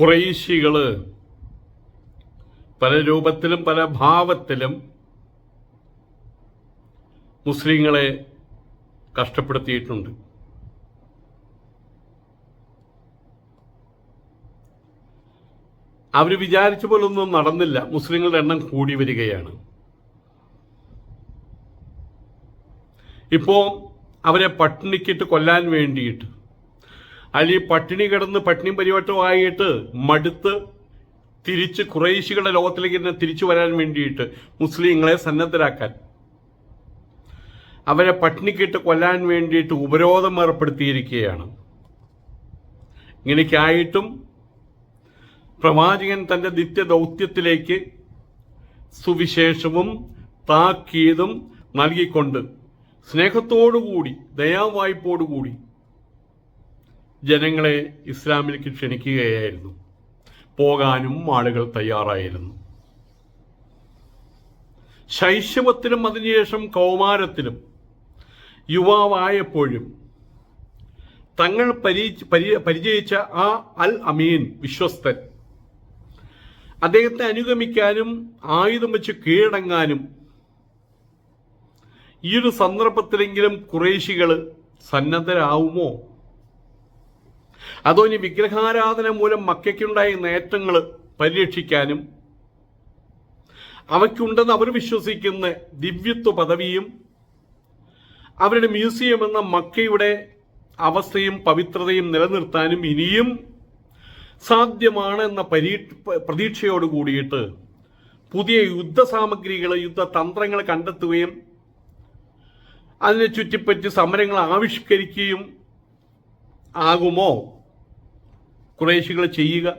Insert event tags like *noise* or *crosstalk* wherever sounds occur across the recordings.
കുറേശികൾ പല രൂപത്തിലും പല ഭാവത്തിലും മുസ്ലിങ്ങളെ കഷ്ടപ്പെടുത്തിയിട്ടുണ്ട്. അവർ വിചാരിച്ച പോലൊന്നും നടന്നില്ല. മുസ്ലിങ്ങളുടെ എണ്ണം കൂടി വരികയാണ്. ഇപ്പോൾ അവരെ പട്ടിണിക്കിട്ട് കൊല്ലാൻ വേണ്ടിയിട്ട് അല്ലെങ്കിൽ പട്ടിണി കിടന്ന് പട്ടിണി പരിവട്ടമായിട്ട് മടുത്ത് തിരിച്ച് കുറേശികളുടെ ലോകത്തിലേക്ക് തന്നെ തിരിച്ചു വരാൻ വേണ്ടിയിട്ട് മുസ്ലിങ്ങളെ സന്നദ്ധരാക്കാൻ അവരെ പട്ടിണിക്കിട്ട് കൊല്ലാൻ വേണ്ടിയിട്ട് ഉപരോധം ഏർപ്പെടുത്തിയിരിക്കുകയാണ്. ഇങ്ങനെയൊക്കെയായിട്ടും പ്രവാചകൻ തന്റെ നിത്യ ദൗത്യത്തിലേക്ക് സുവിശേഷവും താക്കീതും നൽകിക്കൊണ്ട് സ്നേഹത്തോടുകൂടി ദയാവായ്പോടുകൂടി ജനങ്ങളെ ഇസ്ലാമിലേക്ക് ക്ഷണിക്കുകയായിരുന്നു. പോകാനും ആളുകൾ തയ്യാറായിരുന്നു. ശൈശവത്തിലും അതിനുശേഷം കൗമാരത്തിലും യുവാവായപ്പോഴും തങ്ങൾ പരി- പരി- പരിചയിച്ച ആ അൽ അമീൻ വിശ്വസ്തൻ അദ്ദേഹത്തെ അനുഗമിക്കാനും ആയുധം വെച്ച് കീഴടങ്ങാനും ഈ ഒരു സന്ദർഭത്തിലെങ്കിലും കുറേശികൾ സന്നദ്ധരാവുമോ? അതോ ഇനി വിഗ്രഹാരാധന മൂലം മക്കയ്ക്കുണ്ടായ നേട്ടങ്ങൾ പരിരക്ഷിക്കാനും അവയ്ക്കുണ്ടെന്ന് അവർ വിശ്വസിക്കുന്ന ദിവ്യത്വ പദവിയും അവരുടെ മ്യൂസിയം എന്ന മക്കയുടെ അവസ്ഥയും പവിത്രതയും നിലനിർത്താനും ഇനിയും സാധ്യമാണ് എന്ന പരീ പ്രതീക്ഷയോട് കൂടിയിട്ട് പുതിയ യുദ്ധ സാമഗ്രികൾ യുദ്ധതന്ത്രങ്ങൾ കണ്ടെത്തുകയും അതിനെ ചുറ്റിപ്പറ്റി സമരങ്ങൾ ആവിഷ്കരിക്കുകയും ആകുമോ? കുറേശികൾ ചെയ്യുക.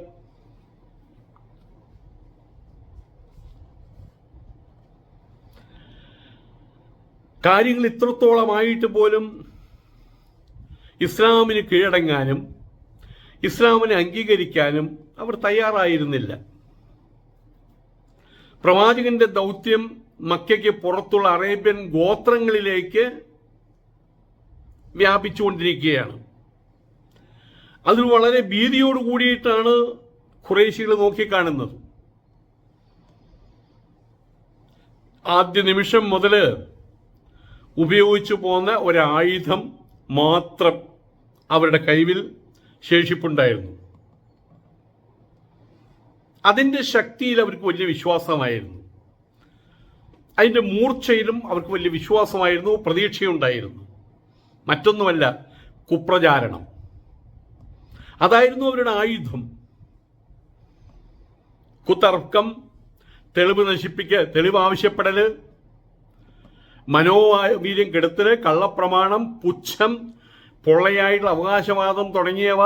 കാര്യങ്ങൾ ഇത്രത്തോളമായിട്ട് പോലും ഇസ്ലാമിന് കീഴടങ്ങാനും ഇസ്ലാമിനെ അംഗീകരിക്കാനും അവർ തയ്യാറായിരുന്നില്ല. പ്രവാചകന്റെ ദൗത്യം മക്കയ്ക്ക് പുറത്തുള്ള അറേബ്യൻ ഗോത്രങ്ങളിലേക്ക് വ്യാപിച്ചുകൊണ്ടിരിക്കുകയാണ്. അതിൽ വളരെ ഭീതിയോട് കൂടിയിട്ടാണ് ഖുറേശികൾ നോക്കിക്കാണുന്നത്. ആദ്യ നിമിഷം മുതൽ ഉപയോഗിച്ചു പോന്ന ഒരായുധം മാത്രം അവരുടെ കൈവിൽ ശേഷിപ്പുണ്ടായിരുന്നു. അതിന്റെ ശക്തിയിൽ അവർക്ക് വലിയ വിശ്വാസമായിരുന്നു. അതിന്റെ മൂർച്ചയിലും അവർക്ക് വലിയ വിശ്വാസമായിരുന്നു പ്രതീക്ഷയുണ്ടായിരുന്നു. മറ്റൊന്നുമല്ല കുപ്രചാരണം. അതായിരുന്നു അവരുടെ ആയുധം. കുത്തർക്കം തെളിവ് നശിപ്പിക്ക തെളിവ് ആവശ്യപ്പെടൽ വീര്യം കെടുത്തൽ കള്ളപ്രമാണം പുച്ഛം പൊള്ളയായിട്ടുള്ള അവകാശവാദം തുടങ്ങിയവ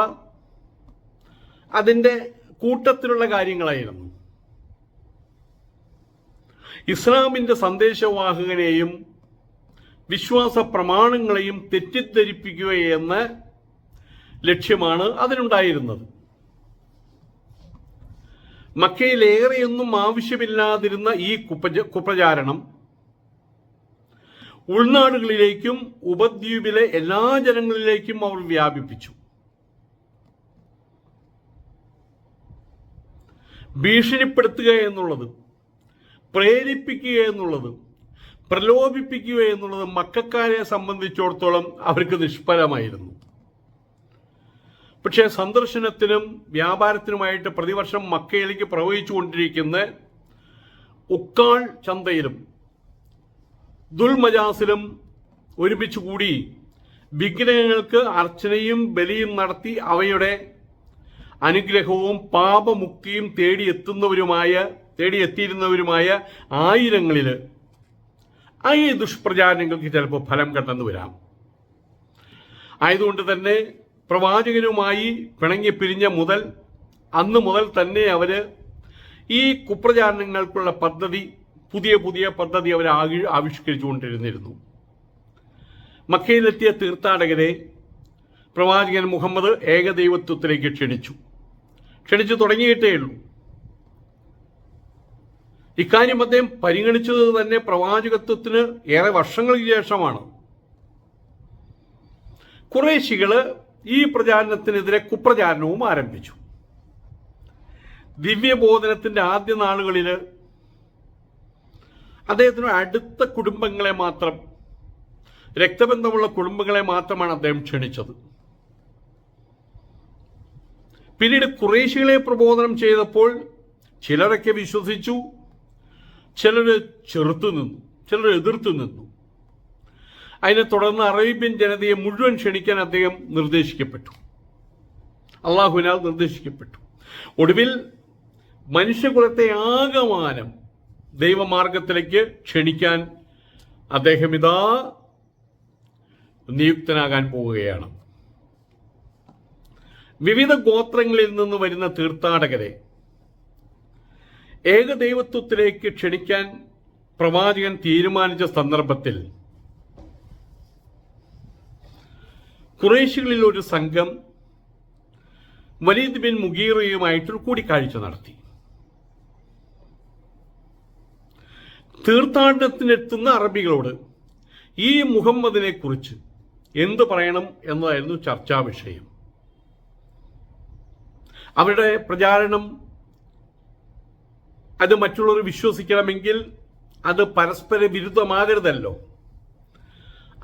അതിന്റെ കൂട്ടത്തിലുള്ള കാര്യങ്ങളായിരുന്നു. ഇസ്ലാമിന്റെ സന്ദേശവാഹകനെയും വിശ്വാസ പ്രമാണങ്ങളെയും തെറ്റിദ്ധരിപ്പിക്കുക എന്ന ലക്ഷ്യമാണ് അതിനുണ്ടായിരുന്നത്. മക്കയിൽ ഏറെയൊന്നും ആവശ്യമില്ലാതിരുന്ന ഈ കുപ്രച കുപ്രചാരണം ഉൾനാടുകളിലേക്കും ഉപദ്വീപിലെ എല്ലാ ജനങ്ങളിലേക്കും അവർ വ്യാപിപ്പിച്ചു. ഭീഷണിപ്പെടുത്തുക എന്നുള്ളത് പ്രേരിപ്പിക്കുക എന്നുള്ളത് പ്രലോഭിപ്പിക്കുക എന്നുള്ളത് മക്കാരെ സംബന്ധിച്ചിടത്തോളം അവർക്ക് നിഷ്ഫലമായിരുന്നു. പക്ഷേ സന്ദർശനത്തിനും വ്യാപാരത്തിനുമായിട്ട് പ്രതിവർഷം മക്കയിലേക്ക് പ്രവഹിച്ചു കൊണ്ടിരിക്കുന്ന ഉക്കാൾ ചന്തയിലും ദുൽമജാസിലും ഒരുമിച്ച് കൂടി വിഗ്രഹങ്ങൾക്ക് അർച്ചനയും ബലിയും നടത്തി അവയുടെ അനുഗ്രഹവും പാപമുക്തിയും തേടിയെത്തുന്നവരുമായ തേടിയെത്തിയിരുന്നവരുമായ ആയിരങ്ങളിൽ ആ ഈ ദുഷ്പ്രചാരണങ്ങൾക്ക് ചിലപ്പോൾ ഫലം കണ്ടെന്ന് വരാം. ആയതുകൊണ്ട് തന്നെ പ്രവാചകനുമായി പിണങ്ങി പിരിഞ്ഞ മുതൽ അന്ന് മുതൽ തന്നെ അവർ ഈ കുപ്രചാരണങ്ങൾക്കുള്ള പദ്ധതി പുതിയ പുതിയ പദ്ധതി അവർ ആവിഷ്കരിച്ചു ആവിഷ്കരിച്ചുകൊണ്ടിരുന്നിരുന്നു. മക്കയിലെത്തിയ തീർത്ഥാടകരെ പ്രവാചകൻ മുഹമ്മദ് ഏകദൈവത്വത്തിലേക്ക് ക്ഷണിച്ചു. ക്ഷണിച്ചു തുടങ്ങിയിട്ടേ ഉള്ളൂ. ഇക്കാര്യം അദ്ദേഹം പരിഗണിച്ചത് തന്നെ പ്രവാചകത്വത്തിന് ഏറെ വർഷങ്ങൾക്ക് ശേഷമാണ്. കുറേശികൾ ഈ പ്രചാരണത്തിനെതിരെ കുപ്രചാരണവും ആരംഭിച്ചു. ദിവ്യബോധനത്തിന്റെ ആദ്യ നാളുകളിൽ അദ്ദേഹത്തിന് അടുത്ത കുടുംബങ്ങളെ മാത്രം രക്തബന്ധമുള്ള കുടുംബങ്ങളെ മാത്രമാണ് അദ്ദേഹം ക്ഷണിച്ചത്. പിന്നീട് കുറേശികളെ പ്രബോധനം ചെയ്തപ്പോൾ ചിലരൊക്കെ വിശ്വസിച്ചു ചിലർ ചെറുത്തു നിന്നു ചിലർ എതിർത്തു നിന്നു അതിനെ തുടർന്ന് അറേബ്യൻ ജനതയെ മുഴുവൻ ക്ഷണിക്കാൻ അദ്ദേഹം നിർദ്ദേശിക്കപ്പെട്ടു. അള്ളാഹുവിനാൽ നിർദ്ദേശിക്കപ്പെട്ടു. ഒടുവിൽ മനുഷ്യകുലത്തെ ആകമാനം ദൈവമാർഗത്തിലേക്ക് ക്ഷണിക്കാൻ അദ്ദേഹം ഇതാ നിയുക്തനാകാൻ പോവുകയാണ്. വിവിധ ഗോത്രങ്ങളിൽ നിന്ന് വരുന്ന തീർത്ഥാടകരെ ഏകദൈവത്വത്തിലേക്ക് ക്ഷണിക്കാൻ പ്രവാചകൻ തീരുമാനിച്ച സന്ദർഭത്തിൽ കുറേശികളിൽ ഒരു സംഘം വലീദ് ബിൻ മുഗീറയുമായിട്ടൊരു കൂടിക്കാഴ്ച നടത്തി. തീർത്ഥാടനത്തിനെത്തുന്ന അറബികളോട് ഈ മുഹമ്മദിനെ കുറിച്ച് എന്ത് പറയണം എന്നതായിരുന്നു ചർച്ചാ വിഷയം. അവരുടെ പ്രചാരണം അത് മറ്റുള്ളവർ വിശ്വസിക്കണമെങ്കിൽ അത് പരസ്പര വിരുദ്ധമാകരുതല്ലോ.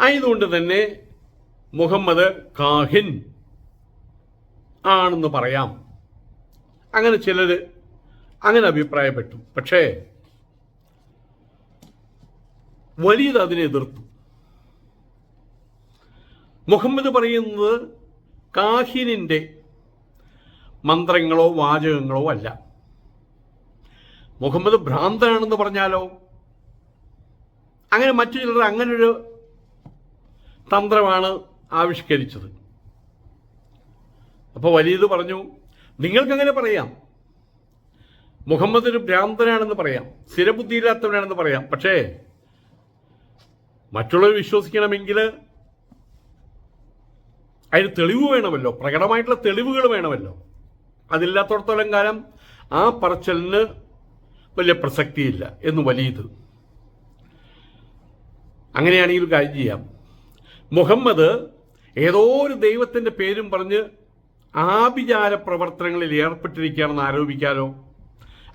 ആയതുകൊണ്ട് തന്നെ മുഹമ്മദ് കാഹിൻ ആണെന്ന് പറയാം. അങ്ങനെ ചിലർ അങ്ങനെ അഭിപ്രായപ്പെട്ടു. പക്ഷേ വലിയത് അതിനെ എതിർത്തു. മുഹമ്മദ് പറയുന്നത് കാഹിനിന്റെ മന്ത്രങ്ങളോ വാചകങ്ങളോ അല്ല. മുഹമ്മദ് ഭ്രാന്തനാണെന്ന് പറഞ്ഞാലോ? അങ്ങനെ മറ്റു ചിലർ അങ്ങനൊരു തന്ത്രമാണ് ആവിഷ്കരിച്ചത്. അപ്പോൾ വലിയത് പറഞ്ഞു നിങ്ങൾക്കങ്ങനെ പറയാം. മുഹമ്മദ് ഒരു ഭ്രാന്തനാണെന്ന് പറയാം. സ്ഥിരബുദ്ധിയില്ലാത്തവനാണെന്ന് പറയാം. പക്ഷേ മറ്റുള്ളവർ വിശ്വസിക്കണമെങ്കിൽ അതിന് തെളിവ് വേണമല്ലോ. പ്രകടമായിട്ടുള്ള തെളിവുകൾ വേണമല്ലോ. അതില്ലാത്തടത്തോളം കാലം ആ പറച്ചലിന് വലിയ പ്രസക്തിയില്ല എന്ന് വലിയത്. അങ്ങനെയാണെങ്കിൽ ഒരു കാര്യം ചെയ്യാം. മുഹമ്മദ് ഏതോ ഒരു ദൈവത്തിന്റെ പേരും പറഞ്ഞ് ആഭിചാര പ്രവർത്തനങ്ങളിൽ ഏർപ്പെട്ടിരിക്കുകയാണെന്ന് ആരോപിക്കാലോ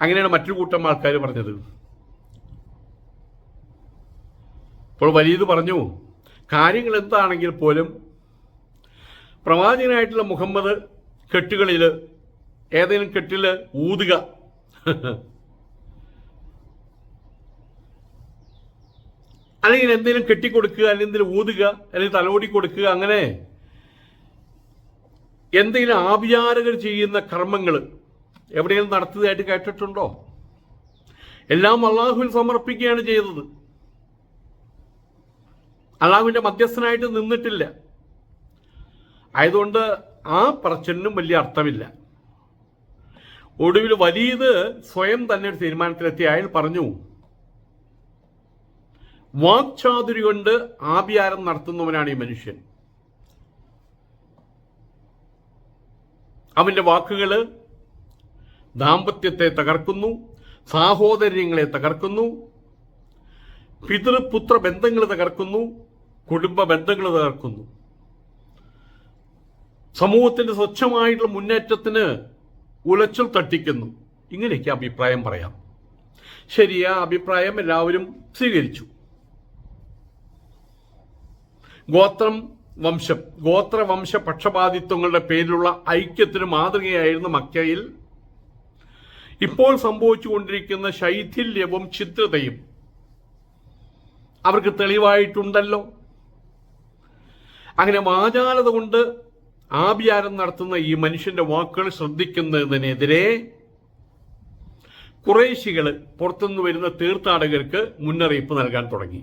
അങ്ങനെയാണ് മറ്റു കൂട്ടം ആൾക്കാർ പറഞ്ഞത്. അപ്പോൾ വലിയത് പറഞ്ഞു കാര്യങ്ങൾ എന്താണെങ്കിൽ പോലും പ്രവാചകനായിട്ടുള്ള മുഹമ്മദ് കെട്ടുകളിൽ ഏതെങ്കിലും കെട്ടിൽ ഊതുക. *laughs* അല്ലെങ്കിൽ എന്തെങ്കിലും കെട്ടിക്കൊടുക്കുക അല്ലെങ്കിൽ എന്തെങ്കിലും ഊതുക അല്ലെങ്കിൽ തലോടി കൊടുക്കുക അങ്ങനെ എന്തെങ്കിലും ആഭിചാരകർ ചെയ്യുന്ന കർമ്മങ്ങൾ എവിടെയെങ്കിലും നടത്തുന്നതായിട്ട് കേട്ടിട്ടുണ്ടോ? എല്ലാം അള്ളാഹുവിൽ സമർപ്പിക്കുകയാണ് ചെയ്തത്. അള്ളാഹുവിന്റെ മധ്യസ്ഥനായിട്ട് നിന്നിട്ടില്ല. ആയതുകൊണ്ട് ആ പറച്ചിലിനും വലിയ അർത്ഥമില്ല. ഒടുവിൽ വലിയത് സ്വയം തന്നെ ഒരു തീരുമാനത്തിലെത്തി. അയാൾ പറഞ്ഞു വാക്ചാതുരി കൊണ്ട് ആഭിയാരം നടത്തുന്നവനാണ് ഈ മനുഷ്യൻ. അവന്റെ വാക്കുകൾ ദാമ്പത്യത്തെ തകർക്കുന്നു സാഹോദര്യങ്ങളെ തകർക്കുന്നു പിതൃപുത്ര ബന്ധങ്ങൾ തകർക്കുന്നു കുടുംബ ബന്ധങ്ങൾ തകർക്കുന്നു. സമൂഹത്തിന്റെ സ്വച്ഛമായിട്ടുള്ള മുന്നേറ്റത്തിന് ഉലച്ചൽ തട്ടിക്കുന്നു. ഇങ്ങനെയൊക്കെ അഭിപ്രായം പറയാം. ശരി ആ അഭിപ്രായം എല്ലാവരും സ്വീകരിച്ചു. ഗോത്രം വംശം ഗോത്രവംശ പക്ഷപാതിത്വങ്ങളുടെ പേരിലുള്ള ഐക്യത്തിന് മാതൃകയായിരുന്നു മക്കയിൽ. ഇപ്പോൾ സംഭവിച്ചുകൊണ്ടിരിക്കുന്ന ശൈഥില്യവും ചിത്രതയും അവർക്ക് തെളിവായിട്ടുണ്ടല്ലോ. അങ്ങനെ വാചാലത കൊണ്ട് ആഭിചാരം നടത്തുന്ന ഈ മനുഷ്യന്റെ വാക്കുകൾ ശ്രദ്ധിക്കുന്നതിനെതിരെ കുറേശികൾ പുറത്തുനിന്ന് വരുന്ന തീർത്ഥാടകർക്ക് മുന്നറിയിപ്പ് നൽകാൻ തുടങ്ങി.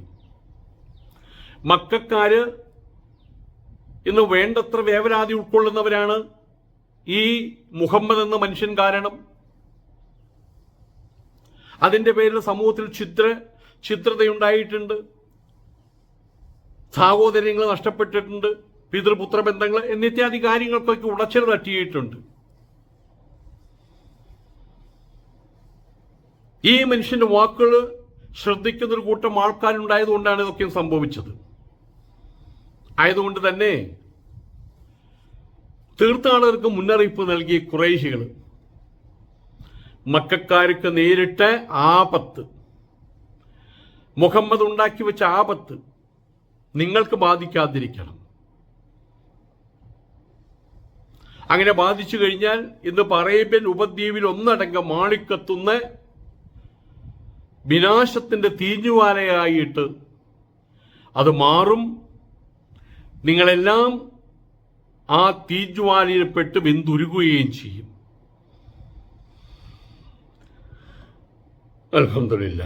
മക്കാര് ഇന്ന് വേണ്ടത്ര വേവലാതി ഉൾക്കൊള്ളുന്നവരാണ് ഈ മുഹമ്മദ് എന്ന മനുഷ്യൻ കാരണം. അതിന്റെ പേരിൽ സമൂഹത്തിൽ ചിത്ര ചിത്രതയുണ്ടായിട്ടുണ്ട്. സാഹോദര്യങ്ങൾ നഷ്ടപ്പെട്ടിട്ടുണ്ട്. പിതൃപുത്ര ബന്ധങ്ങൾ എന്നിത്യാദി കാര്യങ്ങൾക്കൊക്കെ ഉടച്ചിൽ തട്ടിയിട്ടുണ്ട്. ഈ മനുഷ്യന്റെ വാക്കുകൾ ശ്രദ്ധിക്കുന്ന ഒരു കൂട്ടം ആൾക്കാരുണ്ടായതുകൊണ്ടാണ് ഇതൊക്കെ സംഭവിച്ചത്. ആയതുകൊണ്ട് തന്നെ തീർത്ഥാടകർക്ക് മുന്നറിയിപ്പ് നൽകിയ കുറേശികൾ മക്കാർക്ക് നേരിട്ട ആപത്ത് മുഹമ്മദ് ഉണ്ടാക്കി വെച്ച ആപത്ത് നിങ്ങൾക്ക് ബാധിക്കാതിരിക്കണം. അങ്ങനെ ബാധിച്ചു കഴിഞ്ഞാൽ ഇന്ന് പറയപ്പൻ ഉപദ്വീപിൽ ഒന്നടങ്കം മാളിക്കത്തുന്ന വിനാശത്തിന്റെ തീഞ്ഞുവാലയായിട്ട് അത് മാറും. നിങ്ങളെല്ലാം ആ തീജ്വാലയിൽപ്പെട്ട് വെന്തുരുകുകയും ചെയ്യും. അലഹമില്ല